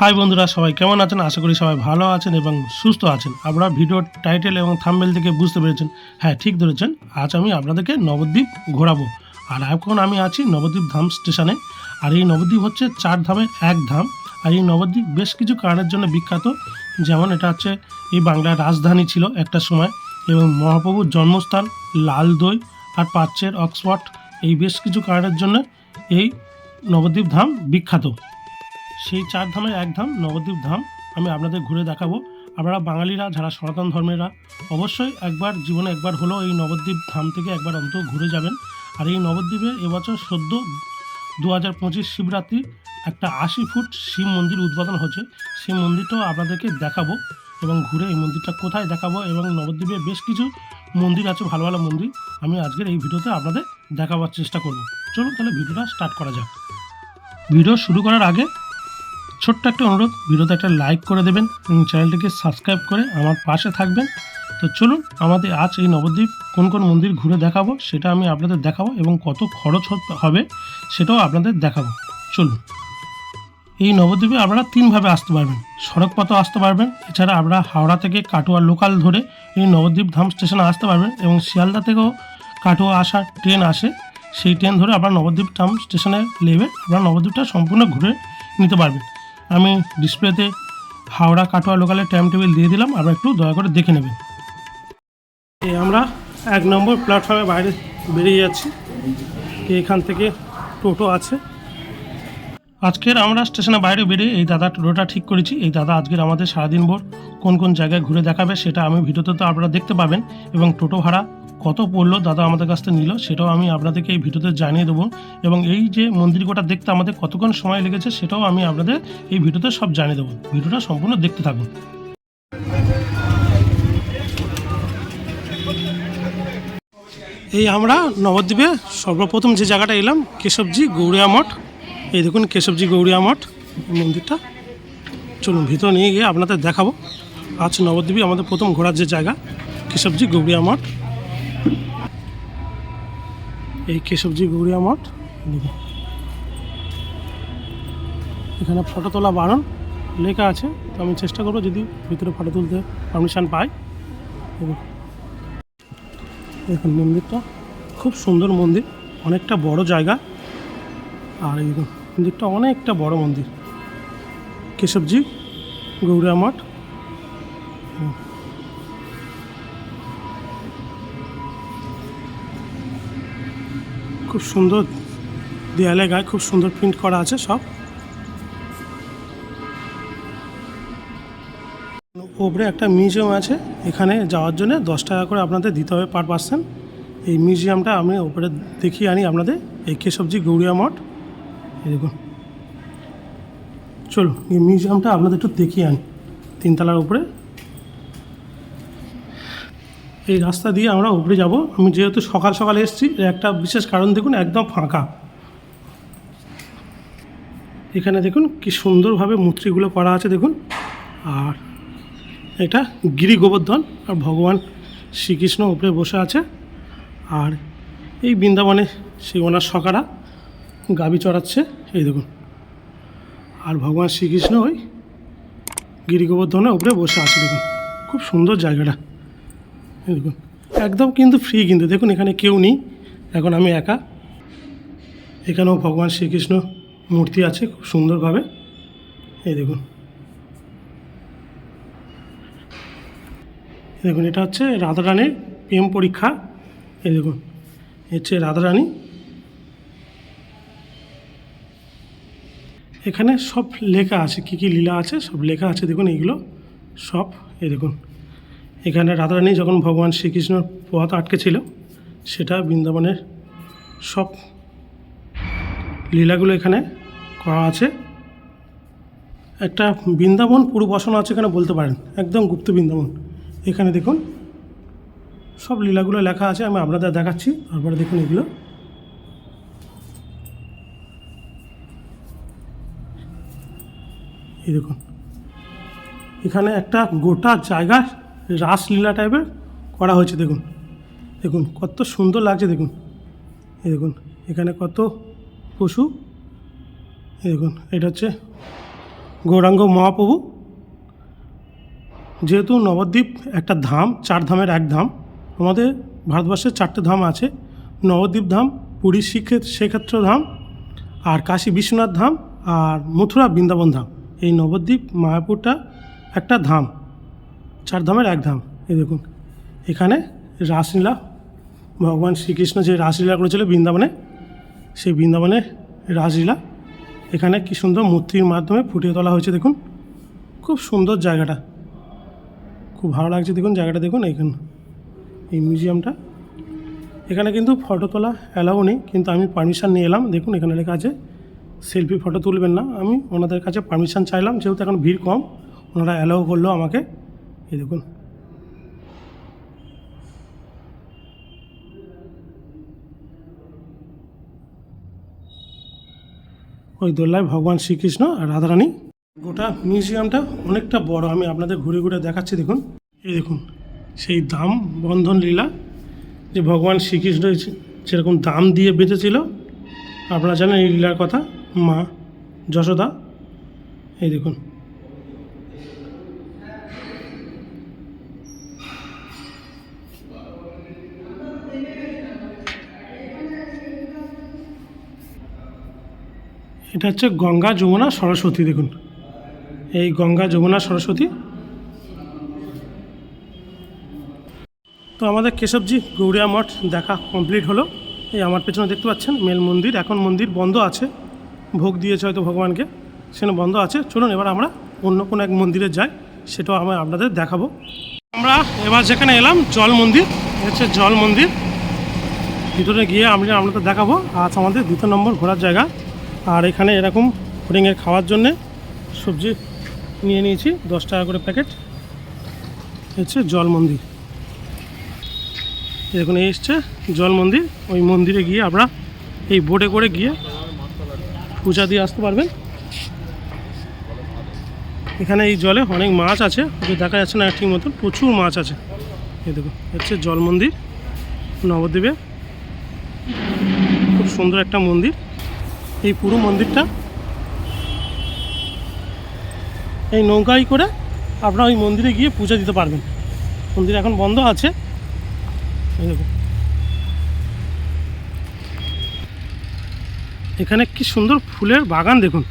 High বন্ধুরা, সবাই কেমন আছেন? আশা করি সবাই ভালো আছেন এবং সুস্থ আছেন। আপনারা ভিডিওর টাইটেল এবং থাম্বেল থেকে বুঝতে পেরেছেন। হ্যাঁ ঠিক ধরেছেন। আজ আমি আপনাদেরকে নবদ্বীপ ঘোরাবো। আর এখন আমি আছি নবদ্বীপ ধাম স্টেশনে। আর এই নবদ্বীপ হচ্ছে চার ধামের এক ধাম। আর এই নবদ্বীপ বেশ কিছু কারণের জন্য বিখ্যাত। যেমন এটা হচ্ছে, এই বাংলার রাজধানী ছিল একটা সময়। এবং মহাপ্রভুর জন্মস্থান লাল দই আর পাচ্ছের অক্সফোর্ড। এই বেশ কিছু কারণের জন্য এই নবদ্বীপ ধাম বিখ্যাত। সেই চার ধামের এক ধাম, নবদ্বীপ ধাম, আমি আপনাদের ঘুরে দেখাবো। আপনারা বাঙালিরা, যারা সনাতন ধর্মেরা, অবশ্যই একবার, জীবনে একবার হলেও এই নবদ্বীপ ধাম থেকে একবার অন্তত ঘুরে যাবেন। আর এই নবদ্বীপে এবছর সদ্য দু হাজার পঁচিশ শিবরাত্রি একটা আশি ফুট শিব মন্দির উদ্বোধন হচ্ছে। সেই মন্দিরটাও আপনাদেরকে দেখাবো এবং ঘুরে এই মন্দিরটা কোথায় দেখাবো এবং নবদ্বীপে বেশ কিছু মন্দির আছে, ভালো ভালো মন্দির। আমি আজকের এই ভিডিওতে আপনাদের দেখাবার চেষ্টা করব। চলুন তাহলে ভিডিওটা স্টার্ট করা যাক। ভিডিও শুরু করার আগে ছোট্ট একটা অনুরোধ ভিডিওতে একটা লাইক করে দেবেন এবং চ্যানেলটিকে সাবস্ক্রাইব করে আমার পাশে থাকবেন। তো চলুন, আমাদের আজ এই নবদ্বীপ কোন কোন মন্দির ঘুরে দেখাবো সেটা আমি আপনাদের দেখাবো এবং কত খরচ হবে সেটাও আপনাদের দেখাবো। চলুন। এই নবদ্বীপে আপনারা তিনভাবে আসতে পারবেন সড়ক পথও আসতে পারবেন, এছাড়া আপনারা হাওড়া থেকে কাটোয়া লোকাল ধরে এই নবদ্বীপ ধাম স্টেশনে আসতে পারবেন এবং শিয়ালদা থেকেও কাটোয়া আসার ট্রেন আসে, সেই ট্রেন ধরে আপনারা নবদ্বীপ ধাম স্টেশনে নেবে আপনারা নবদ্বীপটা সম্পূর্ণ ঘুরে নিতে পারবেন। আমি ডিসপ্লেতে হাওড়া কাটোয়া লোকালের টাইম টেবিল দিয়ে দিলাম, আবার একটু দয়া করে দেখে নেবেন। আমরা এক নম্বর প্ল্যাটফর্মে বাইরে বেরিয়ে যাচ্ছি। এখান থেকে টোটো আছে। আজকের আমরা স্টেশনের বাইরে বেরিয়ে এই দাদা টোটোটা ঠিক করেছি। এই দাদা আজকের আমাদের সারাদিন ভোর কোন কোন জায়গায় ঘুরে দেখাবে সেটা আমি ভিডিওতে তো আপনারা দেখতে পাবেন এবং টোটো ভাড়া কত পড়ল দাদা আমাদের কাছ থেকে নিল সেটাও আমি আপনাদেরকে এই ভিডিওতে জানিয়ে দেবো এবং এই যে মন্দির গোটা দেখতে আমাদের কতক্ষণ সময় লেগেছে সেটাও আমি আপনাদের এই ভিডিওতে সব জানিয়ে দেবো। ভিডিওটা সম্পূর্ণ দেখতে থাকুন। এই আমরা নবদ্বীপে সর্বপ্রথম যে জায়গাটা এলাম, কেশবজি গৌরিয়া মঠ। এই দেখুন কেশবজি গৌরিয়া মঠ, মন্দিরটা। চলুন, ভিতরে নিয়ে গিয়ে আপনাদের দেখাবো। আজ নবদ্বীপে আমাদের প্রথম ঘোরার যে জায়গা, কেশবজি গৌরিয়া মঠ। এই কেশবজি গৌরিয়া মঠ এখানে ফটো তোলা বারণ লেখা আছে। তো আমি চেষ্টা করব যদি ভিতরে ফটো তুলতে পারমিশন পাই। দেখুন মন্দিরটা, খুব সুন্দর মন্দির, অনেকটা বড় জায়গা। আর এই মন্দিরটা অনেকটা বড় মন্দির। কেশবজি গৌরিয়া মঠ। খুব সুন্দর দেয়ালে গায়ে খুব সুন্দর প্রিন্ট করা আছে সব। ওপরে একটা মিউজিয়াম আছে, এখানে যাওয়ার জন্য দশ টাকা করে আপনাদের দিতে হবে পার পার্সেন্ট এই মিউজিয়ামটা আমি ওপরে দেখিয়ে আনি আপনাদের, এই কেশবজি গৌরিয়া মঠ। এই দেখুন। চলো এই মিউজিয়ামটা আপনাদের একটু দেখিয়ে আনি, তিনতলার উপরে। এই রাস্তা দিয়ে আমরা উপরে যাব। আমি যেহেতু সকাল সকাল এসেছি একটা বিশেষ কারণ দেখুন, একদম ফাঁকা। এখানে দেখুন, কি সুন্দরভাবে মূর্তিগুলো করা আছে, দেখুন। আর এটা গিরি গোবর্ধন আর ভগবান শ্রীকৃষ্ণ উপরে বসে আছে। আর এই বৃন্দাবনে সেই ওনার সকারা। গাবি চড়াচ্ছে, এই দেখুন। আর ভগবান শ্রীকৃষ্ণ ওই গিরি গোবর্ধনের উপরে বসে আছে, দেখুন। খুব সুন্দর জায়গাটা, এই দেখুন। একদম কিন্তু ফ্রি কিন্তু, দেখুন এখানে কেউ নেই। এখন আমি একা। এখানেও ভগবান শ্রীকৃষ্ণ মূর্তি আছে খুব সুন্দরভাবে, এই দেখুন। দেখুন, এটা হচ্ছে রাধারানীর প্রেম পরীক্ষা, এই দেখুন। হচ্ছে রাধারানী এখানে সব লেখা আছে, কী কী লীলা আছে, সব লেখা আছে, দেখুন এইগুলো সব এ দেখুন। এখানে রাধারানী যখন ভগবান শ্রীকৃষ্ণর পথ আটকে ছিল, সেটা বৃন্দাবনের সব লীলাগুলো এখানে করা আছে। একটা বৃন্দাবন পুরো বসানো আছে এখানে বলতে পারেন, একদম গুপ্ত বৃন্দাবন। এখানে দেখুন সব লীলাগুলো লেখা আছে, আমি আপনাদের দেখাচ্ছি, তারপরে দেখুন এগুলো। এই দেখুন। এখানে একটা গোটা জায়গা রাসলীলা টাইপের করা হয়েছে, দেখুন। দেখুন, কত সুন্দর লাগছে, দেখুন। এই দেখুন, এখানে কত পশু। এই দেখুন, এটা হচ্ছে গৌরাঙ্গ মহাপ্রভু। যেহেতু নবদ্বীপ একটা ধাম, চার ধামের এক ধাম, আমাদের ভারতবর্ষের চারটে ধাম আছে। নবদ্বীপ ধাম, পুরী শ্রীক্ষেত্র ধাম, আর কাশী বিশ্বনাথ ধাম, আর মথুরা বৃন্দাবন ধাম। এই নবদ্বীপ মায়াপুরটা একটা ধাম। চার ধামের এক ধাম, এই দেখুন। এখানে রাসলীলা, ভগবান শ্রীকৃষ্ণ যে রাসলীলা করেছিল বৃন্দাবনে, সেই বৃন্দাবনে রাসলীলা। এখানে কি সুন্দর মূর্তির মাধ্যমে ফুটিয়ে তোলা হয়েছে, দেখুন। খুব সুন্দর জায়গাটা। খুব ভালো লাগছে, দেখুন জায়গাটা, দেখুন এইখানে। এই মিউজিয়ামটা। এখানে কিন্তু ফটো তোলা অ্যালাউ নেই, কিন্তু আমি পারমিশন নিয়ে এলাম, দেখুন এখানে লেখা আছে সেলফি ফটো তুলবেন না। আমি ওনাদের কাছে পারমিশন চাইলাম, যেহেতু এখন ভিড় কম, ওনারা অ্যালাউ করল আমাকে। এই দেখুন। ওই দোল্লায় ভগবান শ্রীকৃষ্ণ আর রাধারানী। গোটা মিউজিয়ামটা অনেকটা বড়, আমি আপনাদের ঘুরে ঘুরে দেখাচ্ছি, দেখুন। এই দেখুন, সেই দাম বন্ধন লীলা যে ভগবান শ্রীকৃষ্ণ যেরকম দাম দিয়ে বেঁচেছিল আপনারা জানেন এই লীলার কথা। মা, যশোদা, এই দেখুন। এটা হচ্ছে গঙ্গা যমুনা সরস্বতী, দেখুন। এই গঙ্গা যমুনা সরস্বতী। তো আমাদের কেশবজি গৌরিয়া মঠ দেখা কমপ্লিট হলো। এই আমার পেছনে দেখতে পাচ্ছেন, মেল মন্দির। এখন মন্দির বন্ধ আছে। ভোগ দিয়েছে হয়তো ভগবানকে, সেখানে বন্ধ আছে। চলুন এবার আমরা অন্য কোনো এক মন্দিরে যাই, সেটাও আমি আপনাদের দেখাবো। আমরা এবার যেখানে এলাম, জল মন্দির হচ্ছে জল মন্দির। ভিতরে গিয়ে আমি আপনাদের দেখাবো, আজ আমাদের দ্বিতীয় নম্বর ঘোরার জায়গা। আর এখানে এরকম হরিঙের খাওয়ার জন্যে সবজি নিয়ে নিয়েছি, দশ টাকা করে প্যাকেট। হচ্ছে জল মন্দির। এই এসছে জল মন্দির। ওই মন্দিরে গিয়ে আমরা এই বোটে করে গিয়ে পূজা দিয়ে আসতে পারবেন। এখানে এই জলে অনেক মাছ আছে দেখা যাচ্ছে না ঠিক মতন, প্রচুর মাছ আছে। এই দেখুন হচ্ছে জল মন্দির, নবদ্বীপে। খুব সুন্দর একটা মন্দির। এই পুরো মন্দিরটা এই নৌকায় করে আপনারা ওই মন্দিরে গিয়ে পূজা দিতে পারবেন। মন্দির এখন বন্ধ আছে। এই দেখুন এখানে কি সুন্দর ফুলের বাগান দেখুন।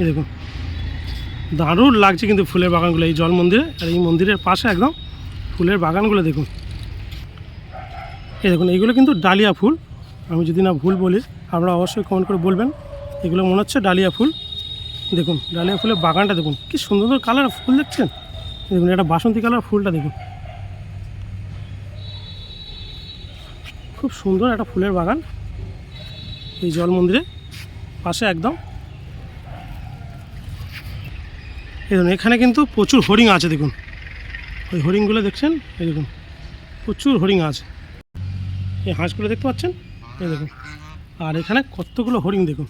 এই দেখুন। দারুণ লাগছে কিন্তু ফুলের বাগানগুলো, এই জল মন্দিরে আর এই মন্দিরের পাশে একদম ফুলের বাগানগুলো দেখুন। এই দেখুন, এইগুলো কিন্তু ডালিয়া ফুল। আমি যদি না ভুল বলি, আপনারা অবশ্যই কমেন্ট করে বলবেন। এগুলো মনে হচ্ছে ডালিয়া ফুল। দেখুন, ডালিয়া ফুলের বাগানটা দেখুন। কি সুন্দর সুন্দর কালার ফুল দেখছেন? দেখুন, এটা বাসন্তী কালার ফুলটা দেখুন। খুব সুন্দর একটা ফুলের বাগান। এই জল মন্দিরে পাশে একদম। এই দেখুন, এখানে কিন্তু প্রচুর হরিণ আছে, দেখুন। ওই হরিণগুলো দেখছেন? এই দেখুন, প্রচুর হরিণ আছে। এই হাঁসগুলো দেখতে পাচ্ছেন? এই দেখুন, আর এখানে কতগুলো হরিণ, দেখুন।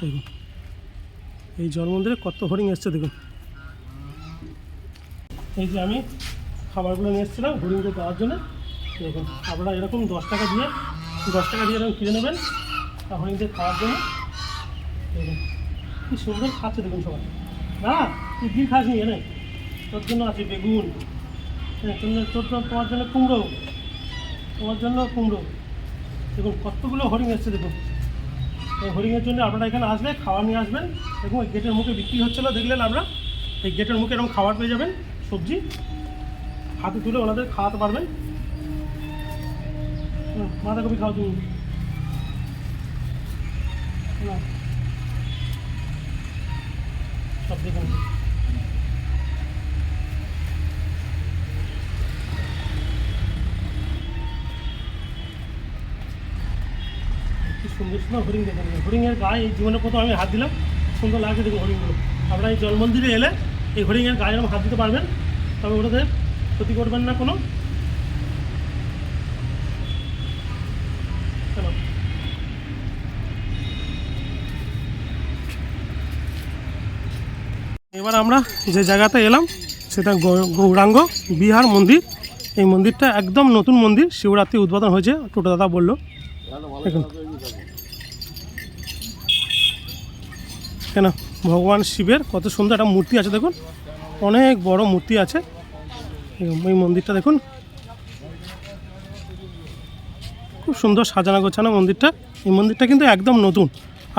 দেখুন, এই জল মন্দিরে কত হরিণ এসছে, দেখুন। এই যে আমি খাবারগুলো নিয়ে এসেছিলাম হরিণকে দেওয়ার জন্য। দেখুন, আপনারা এরকম দশ টাকা দিয়ে দশ টাকা দিয়ে এরকম কিনে নেবেন আর হরিণদের খাওয়ার জন্য। কি সুন্দর খাচ্ছে দেখুন সবাই। না তুই কি খাস এনে তোর জন্য আছে বেগুন হ্যাঁ, তোর তোমার জন্য কুমড়ো। তোমার জন্য কুমড়ো। দেখুন কতগুলো হরিণ এসছে দেখুন। এই হরিণের জন্য আপনারা এখানে আসলে খাওয়া নিয়ে আসবেন। দেখুন ওই গেটের মুখে বিক্রি হচ্ছিল দেখলেন আমরা এই গেটের মুখে এরকম খাবার পেয়ে যাবেন সবজি। হাতে তুলে ওনাদের খাওয়াতে পারবেন। বাঁধাকপি খাও তুমি। না। সব দেখুন সুন্দর সুন্দর হরিণ দেখুন হরিণের গায়ে এই জীবনে প্রথম আমি হাত দিলাম। সুন্দর লাগছে দেখুন হরিণগুলো। আপনারা এই জল মন্দিরে এলে এই হরিণের গায়ে হাত দিতে পারবেন। তবে ওটাদের ক্ষতি করবেন না কোনো। এবার আমরা যে জায়গাতে এলাম, সেটা গৌরাঙ্গ বিহার মন্দির। এই মন্দিরটা একদম নতুন মন্দির, শিবরাত্রি উদ্বোধন হয়েছে, টোটো দাদা বলল। কেন? ভগবান শিবের কত সুন্দর একটা মূর্তি আছে, দেখুন। অনেক বড় মূর্তি আছে। এই মন্দিরটা দেখুন। খুব সুন্দর সাজানো গোছানো মন্দিরটা। এই মন্দিরটা কিন্তু একদম নতুন।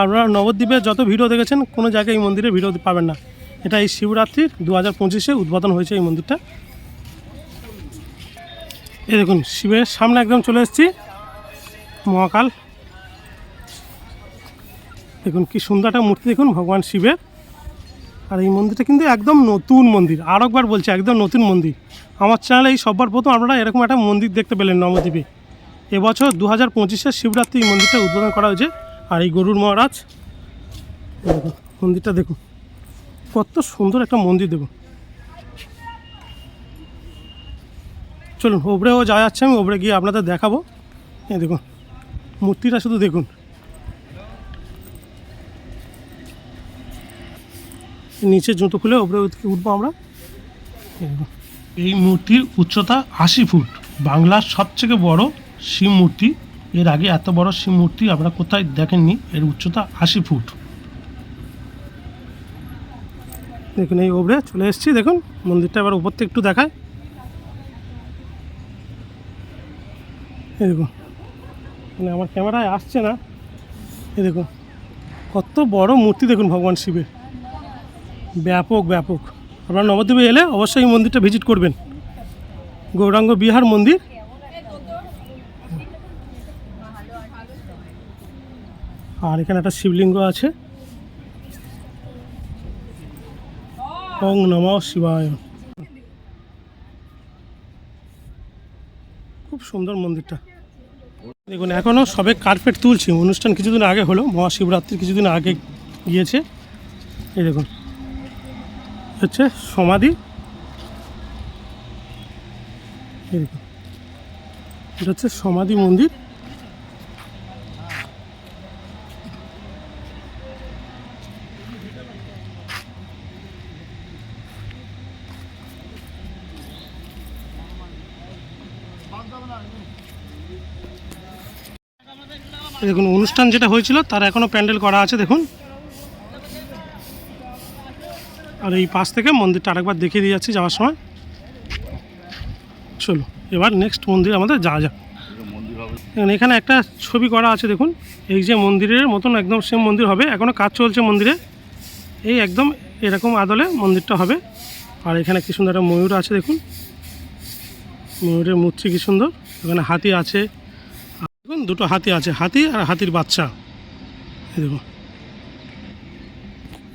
আপনারা নবদ্বীপে যত ভিডিও দেখেছেন, কোনো জায়গায় এই মন্দিরে ভিডিও পাবেন না। এটা এই শিবরাত্রির দু হাজার পঁচিশে উদ্বোধন হয়েছে এই মন্দিরটা। এই দেখুন, শিবের সামনে একদম চলে এসেছি। মহাকাল। দেখুন, কি সুন্দর একটা মূর্তি দেখুন, ভগবান শিবের। আর এই মন্দিরটা কিন্তু একদম নতুন মন্দির। আর একবার বলছি, একদম নতুন মন্দির। আমার চ্যানেলে এই সববার প্রথম আপনারা এরকম একটা মন্দির দেখতে পেলেন, নবদ্বীপে। এবছর দু হাজার পঁচিশে শিবরাত্রি এই মন্দিরটা উদ্বোধন করা হয়েছে। আর এই গরুর মহারাজ মন্দিরটা দেখুন। কত সুন্দর একটা মন্দির দেখুন। চলুন, ওপরেও যাওয়া যাচ্ছে আমি ওপরে গিয়ে আপনাদের দেখাবো। এই দেখুন, মূর্তিটা শুধু দেখুন। নিচে জুতো খুলে ওপরে উঠবো আমরা। এই মূর্তির উচ্চতা আশি ফুট। বাংলার সবথেকে বড় শিব মূর্তি। এর আগে এত বড় শিব মূর্তি আপনারা কোথায় দেখেননি? এর উচ্চতা আশি ফুট। দেখুন, এই ওপরে চলে এসেছি, দেখুন, মন্দিরটা এবার উপর থেকে একটু দেখায়। এই দেখুন মানে আমার ক্যামেরায় আসছে না। এই দেখুন, কত বড় মূর্তি দেখুন ভগবান শিবের। ব্যাপক ব্যাপক। আপনারা নবদ্বীপে এলে অবশ্যই মন্দিরটা ভিজিট করবেন। গৌরাঙ্গ বিহার মন্দির। আর এখানে একটা শিবলিঙ্গ আছে। ওং নম শিবায়। খুব সুন্দর মন্দিরটা। দেখুন এখনও সবে কার্পেট তুলছি। অনুষ্ঠান কিছুদিন আগে হলো, মহাশিবরাত্রির কিছুদিন আগে গিয়েছে। এই দেখুন, হচ্ছে সমাধি। এই দেখুন, এটা হচ্ছে সমাধি মন্দির। দেখুন, অনুষ্ঠান যেটা হয়েছিল, তার এখনও প্যান্ডেল করা আছে, দেখুন। আর এই পাশ থেকে মন্দিরটা আরেকবার দেখিয়ে দিয়ে যাচ্ছি যাওয়ার সময়। চলো, এবার নেক্সট মন্দির আমাদের যাওয়া যাক। এখানে একটা ছবি করা আছে, দেখুন। এই যে মন্দিরের মতন একদম সেম মন্দির হবে এখনও কাজ চলছে মন্দিরে। এই একদম এরকম আদলে মন্দিরটা হবে। আর এখানে কি সুন্দর একটা ময়ূর আছে, দেখুন। ময়ূরের মূর্তি কি সুন্দর। এখানে হাতি আছে। দেখুন, দুটো হাতি আছে, হাতি আর হাতির বাচ্চা। দেখুন।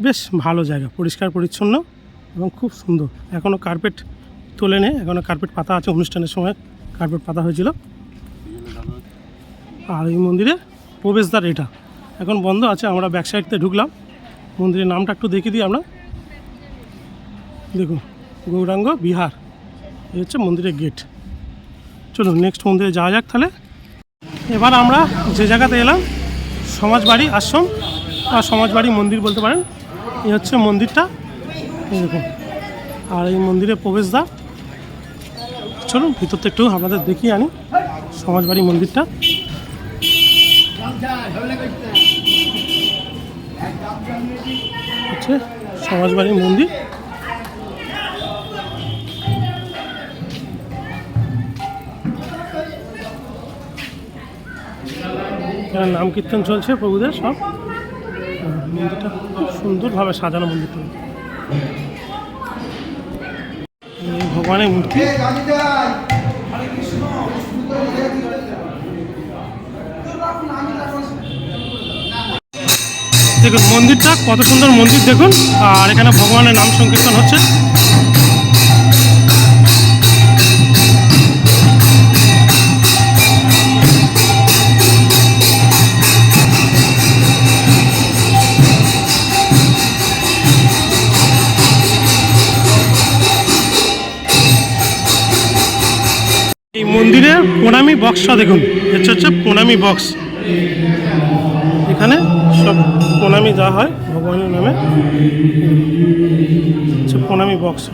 বেশ ভালো জায়গা, পরিষ্কার, পরিচ্ছন্ন এবং খুব সুন্দর। এখনও কার্পেট তোলে নেই এখনও কার্পেট পাতা আছে, অনুষ্ঠানের সময় কার্পেট পাতা হয়েছিল। আর এই মন্দিরে প্রবেশদ্বার এটা। এখন বন্ধ আছে, আমরা ব্যাক সাইড থেকে ঢুকলাম। মন্দিরের নামটা একটু দেখিয়ে দিই আমরা। দেখুন, গৌরাঙ্গ বিহার। এই হচ্ছে মন্দিরের গেট চলুন নেক্সট মন্দিরে যাওয়া যাক তাহলে। এবার আমরা যে জায়গাতে এলাম, সমাজবাড়ি আশ্রম আর সমাজবাড়ি মন্দির বলতে পারেন, এই হচ্ছে মন্দিরটা। এরকম আর এই মন্দিরের প্রবেশদ্বার। চলুন ভিতর থেকে একটু আপনাদের দেখিয়ে আনি, সমাজবাড়ি মন্দিরটা। হচ্ছে সমাজবাড়ি মন্দির। এখানে নাম কীর্তন চলছে প্রভুদের, সব। মন্দিরটা খুব সুন্দরভাবে সাজানো মন্দিরটা। ভগবানের মূর্তি। দেখুন, মন্দিরটা কত সুন্দর মন্দির, দেখুন। আর এখানে ভগবানের নাম সংকীর্তন হচ্ছে। বক্সটা দেখুন। এটা হচ্ছে প্রণামী বক্স এখানে সব প্রণামী দেওয়া হয়, ভগবানের নামে, হচ্ছে প্রণামী বক্স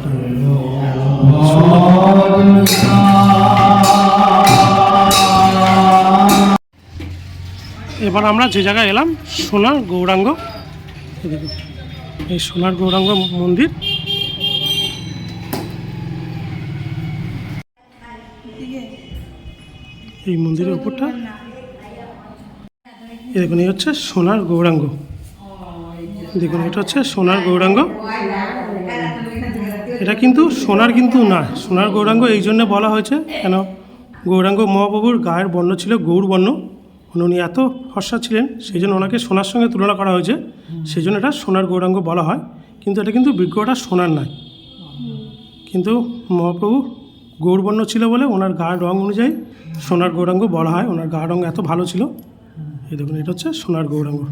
এবার আমরা যে জায়গায় এলাম, সোনার গৌরাঙ্গ। এই সোনার গৌরাঙ্গ মন্দির। এই মন্দিরের উপরটা। দেখুন, এই হচ্ছে সোনার গৌরাঙ্গ। দেখুন, এটা হচ্ছে সোনার গৌরাঙ্গ। এটা কিন্তু সোনার কিন্তু না, সোনার গৌরাঙ্গ এই জন্য বলা হয়েছে, কেন? গৌরাঙ্গ মহাপ্রভুর গায়ের বর্ণ ছিল গৌর বর্ণ। উনি এত ফর্সা ছিলেন, সেই জন্য ওনাকে সোনার সঙ্গে তুলনা করা হয়েছে। সেই জন্য এটা সোনার গৌরাঙ্গ বলা হয়। কিন্তু এটা কিন্তু বিগ্রহটা সোনার নয়। কিন্তু মহাপ্রভু গৌরবর্ণ ছিল বলে ওনার গায়ের রং অনুযায়ী সোনার গৌরাঙ্গ বলা হয়। ওনার গায়ের রং এত ভালো ছিল। এই দেখুন এটা হচ্ছে সোনার গৌরাঙ্গ।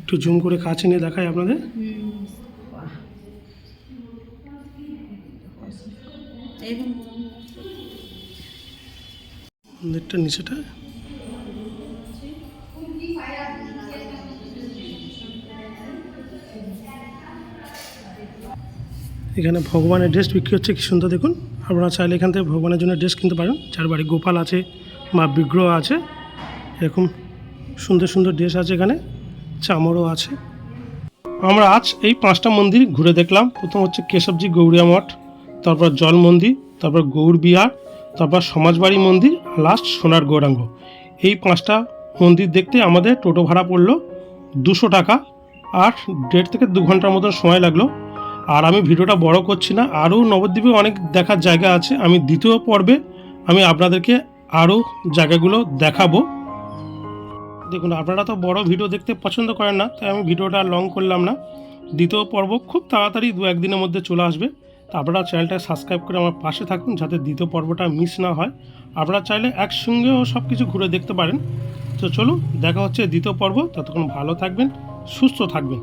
একটু জুম করে কাছে নিয়ে দেখাই আপনাদের। মন্দিরটা নিচেটা এখানে ভগবানের ড্রেস বিক্রি হচ্ছে, কি সুন্দর দেখুন। আপনারা চাইলে এখান থেকে ভগবানের জন্য ড্রেস কিনতে পারেন। চার বাড়ি গোপাল আছে বা বিগ্রহ আছে, এরকম সুন্দর সুন্দর ড্রেস আছে এখানে, চামড়ও আছে। আমরা আজ এই পাঁচটা মন্দির ঘুরে দেখলাম। প্রথম হচ্ছে কেশবজি গৌরিয়া মঠ, তারপর জল মন্দির, তারপর গৌর বিহার, তারপর সমাজবাড়ি মন্দির লাস্ট সোনার গৌরাঙ্গ। এই পাঁচটা মন্দির দেখতে আমাদের টোটো ভাড়া পড়ল দুশো টাকা, আর দেড় থেকে দু ঘণ্টার মতন সময় লাগল। আর আমি ভিডিওটা বড় করছি না, আরও নবদ্বীপে অনেক দেখার জায়গা আছে। আমি দ্বিতীয় পর্বে আমি আপনাদেরকে আরও জায়গাগুলো দেখাবো। দেখুন, আপনারা তো বড় ভিডিও দেখতে পছন্দ করেন না, তাই আমি ভিডিওটা লং করলাম না। দ্বিতীয় পর্ব খুব তাড়াতাড়ি দু একদিনের মধ্যে চলে আসবে। তা আপনারা চ্যানেলটা সাবস্ক্রাইব করে আমার পাশে থাকুন, যাতে দ্বিতীয় পর্বটা মিস না হয়। আপনারা চাইলে একসঙ্গেও সব কিছু ঘুরে দেখতে পারেন। তো চলুন, দেখা হচ্ছে দ্বিতীয় পর্ব। ততক্ষণ ভালো থাকবেন, সুস্থ থাকবেন।